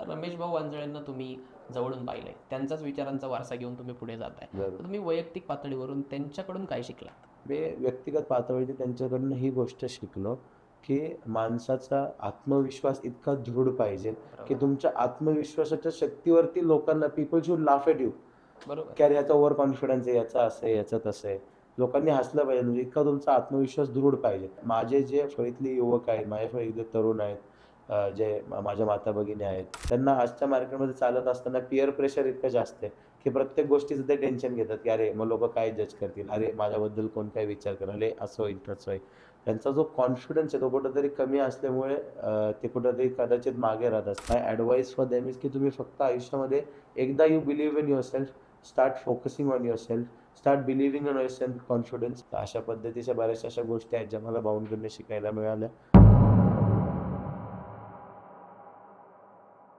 तर रमेश भाऊ वांजळेंना तुम्ही जवळून पाहिलंय. त्यांचाच विचारांचा वारसा घेऊन तुम्ही पुढे जाताय. तर तुम्ही वैयक्तिक पातळीवरून त्यांच्याकडून काय शिकला मी व्यक्तिगत पातळीवर त्यांच्याकडनं ही गोष्ट शिकलो की माणसाचा आत्मविश्वास इतका दृढ पाहिजे की तुमच्या आत्मविश्वासाच्या शक्तीवरती लोकांना people should laugh at you बरोबर. की अरे याचा ओव्हर कॉन्फिडन्स आहे याचा असं आहे याचं तसं आहे. लोकांनी हसलं पाहिजे म्हणजे इतका तुमचा आत्मविश्वास दृढ पाहिजे. माझे जे फळीतले युवक आहेत माझे फळीतले तरुण आहेत जे माझ्या माता भगिनी आहेत त्यांना आजच्या मार्केटमध्ये चालत असताना पिअर प्रेशर इतकं जास्त आहे की प्रत्येक गोष्टीचं ते टेन्शन घेतात की अरे मग लोक काय जज करतील? अरे माझ्याबद्दल कोण काय विचार करेल? अरे असं होईल तसं होईल. त्यांचा जो कॉन्फिडन्स आहे तो कुठंतरी कमी असल्यामुळे ते कुठंतरी कदाचित मागे राहत असतात. My advice for them is की तुम्ही फक्त आयुष्यामध्ये एकदा you believe in your self start focusing on your self start believing on your self confidence अशा पद्धतीच्या बऱ्याचशा अशा गोष्टी आहेत ज्या मला भाऊंकडून शिकायला मिळाल्या.